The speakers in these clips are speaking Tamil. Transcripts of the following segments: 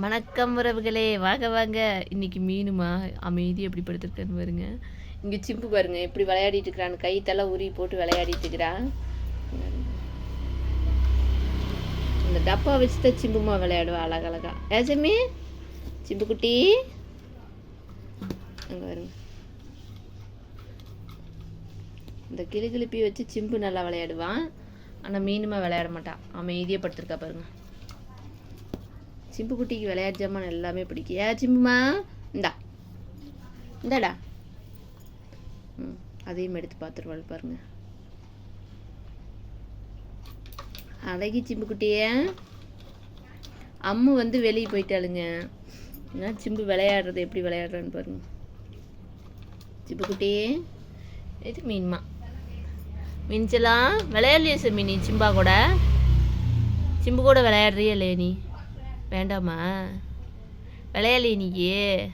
வணக்கம் உறவுகளே. வாங்க வாங்க. இன்னைக்கு மீனுமா? அமைதி எப்படி படுத்திருக்கேன்னு பாருங்க. இங்கே சிம்பு பாருங்க எப்படி விளையாடிட்டு இருக்கிறான்னு. கை தலை உரி போட்டு விளையாடிட்டு இருக்கிறான் இந்த டப்பா வச்சு தான் சிம்புமா விளையாடுவா அழகழகா. ஏசமி சிம்பு குட்டி? அங்கே வருங்க இந்த கிளிகிளிப்பி வச்சு சிம்பு நல்லா விளையாடுவான் ஆனால் மீனுமா விளையாட மாட்டான் அமைதியாக படுத்திருக்கா பாருங்க. சிம்பு குட்டிக்கு விளையாட்டு ஜாமான் எல்லாமே பிடிக்கும். ஏ சிம்புமா? இந்தா. இந்தாடா. ம் அதையும் எடுத்து பார்த்துருவாள் பாருங்க. அழகி சிம்பு குட்டியே அம்மு வந்து வெளியே போயிட்டாளுங்க. ஏன்னா சிம்பு விளையாடுறது எப்படி விளையாடுறான்னு பாருங்க. சிம்பு குட்டியே இது மீன்மா. மிஞ்சலாம் விளையாடலையே சாமி நீ சிம்பா கூட? சிம்பு கூட விளையாடுறியே இல்லையே நீ? வேண்டாமா? விளையாடலையே நீயே.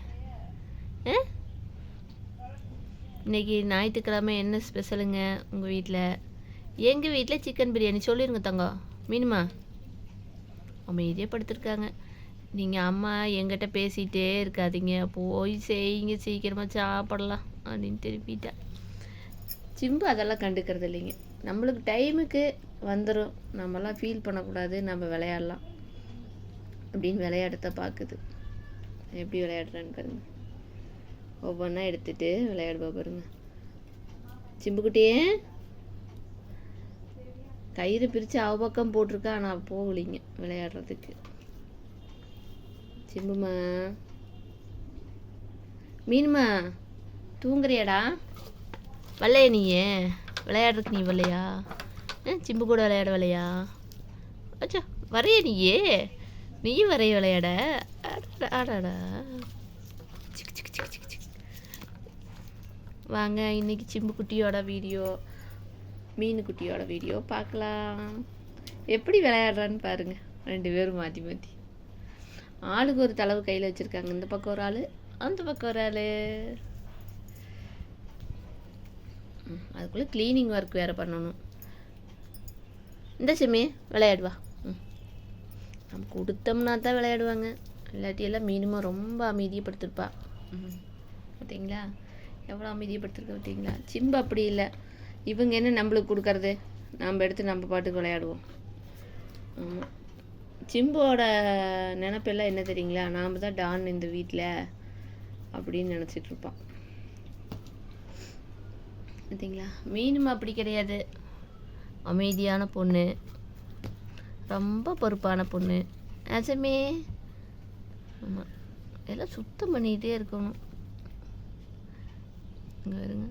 ஆ? இன்னைக்கு ஞாயிற்றுக்கிழமை என்ன ஸ்பெஷலுங்க உங்கள் வீட்டில் எங்கள் வீட்டில் சிக்கன் பிரியாணி. சொல்லிடுங்க தங்கம் மீனுமா? அமைதியாக படுத்திருக்காங்க. நீங்கள் அம்மா எங்கிட்ட பேசிகிட்டே இருக்காதீங்க. போய் செய்யுங்க சீக்கிரமாக சாப்பிடலாம் அப்படின்னு திருப்பிட்டா. சிம்பு அதெல்லாம் கண்டுக்கிறது இல்லைங்க. நம்மளுக்கு டைமுக்கு வந்துடும் நம்மலாம் ஃபீல் பண்ணக்கூடாது. நம்ம விளையாடலாம். அப்படின்னு விளையாடத்தை பார்க்குது. எப்படி விளையாடுறான்னு பாருங்க. ஒவ்வொன்றா எடுத்துட்டு விளையாடுவா பாருங்க. சிம்புக்குட்டியே. கயிறு பிரித்து அவ பக்கம் போட்டிருக்கா ஆனால் போகலிங்க விளையாடுறதுக்கு. சிம்புமா. மீனுமா தூங்குறியாடா? வரலையா நீயே? விளையாடுறதுக்கு நீ வரலையா ஆ, சிம்பு கூட விளையாட வரலையா அச்சா வரைய நீயே? நீ வரைய விளையாட. ஆடாடா வாங்க இன்னைக்கு சிம்பு குட்டியோட வீடியோ மீன் குட்டியோட வீடியோ பார்க்கலாம். எப்படி விளையாடுறான்னு பாருங்க. ரெண்டு பேரும் மாற்றி மாற்றி ஆளுக்கு ஒரு தளவு கையில் வச்சுருக்காங்க. இந்த பக்கம் ஒரு ஆள் அந்த பக்கம் ஒரு ஆள். அதுக்குள்ளே க்ளீனிங் ஒர்க் வேறு பண்ணணும். இந்த சிம்மி விளையாடுவா நம்ம கொடுத்தோம்னா தான் விளையாடுவாங்க. இல்லாட்டி எல்லாம் மினிமம் ரொம்ப அமைதியப்படுத்திருப்பா பார்த்தீங்களா எவ்வளோ அமைதியப்படுத்திருக்க பார்த்தீங்களா சிம்பு அப்படி இல்லை. இவங்க என்ன நம்மளுக்கு கொடுக்கறது? நம்ம எடுத்து நம்ம பாட்டுக்கு விளையாடுவோம். ஆமாம் சிம்புவோட நினப்பெல்லாம் என்ன தெரியுங்களா? நாம் தான் டான் இந்த வீட்டில் அப்படின்னு நினச்சிட்டு இருப்பான் பார்த்தீங்களா மீனும் அப்படி கிடையாது. அமைதியான பொண்ணு. ரொம்ப பொறுப்பான பொண்ணு. நிஜமே ஆமாம் எல்லாம் சுத்தம் பண்ணிக்கிட்டே இருக்கணும். இங்கே வருங்க.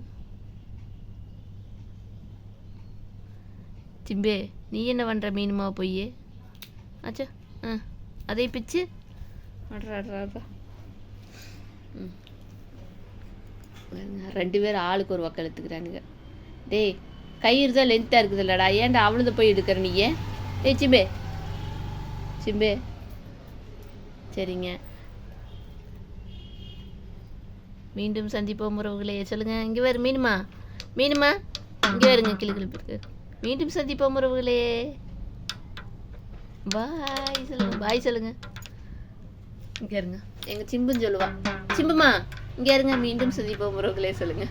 சிம்பே நீ என்ன பண்ணுற மீனுமா போய் ஆச்சா ஆ அதை பிச்சு. அட்ரா ம். ரெண்டு பேரும் ஆளுக்கு ஒரு பக்கம் எடுத்துக்கிறானுங்க டேய் கயிறு தான் லென்த்தாக இருக்குது இல்லடா ஏன்டா அவனது போய் எடுக்கிற நீ ஏன்? ஏய் சிம்பே சிம்பே சரிங்க மீண்டும் சந்திப்போம் உறவுகளே. சொல்லுங்க இங்கே வேறு மீனுமா? மீனுமா? இங்கே வருங்க கிளி கிளிப்பிருக்கு. மீண்டும் சந்திப்போம் உறவுகளே. பாய் சொல்லுங்க பாய் சொல்லுங்க. இங்கே இருங்க. எங்கள் சிம்புன்னு சொல்லுவா. சிம்புமா இங்கே இருங்க மீண்டும் சந்திப்போம் உறவுகளே சொல்லுங்க.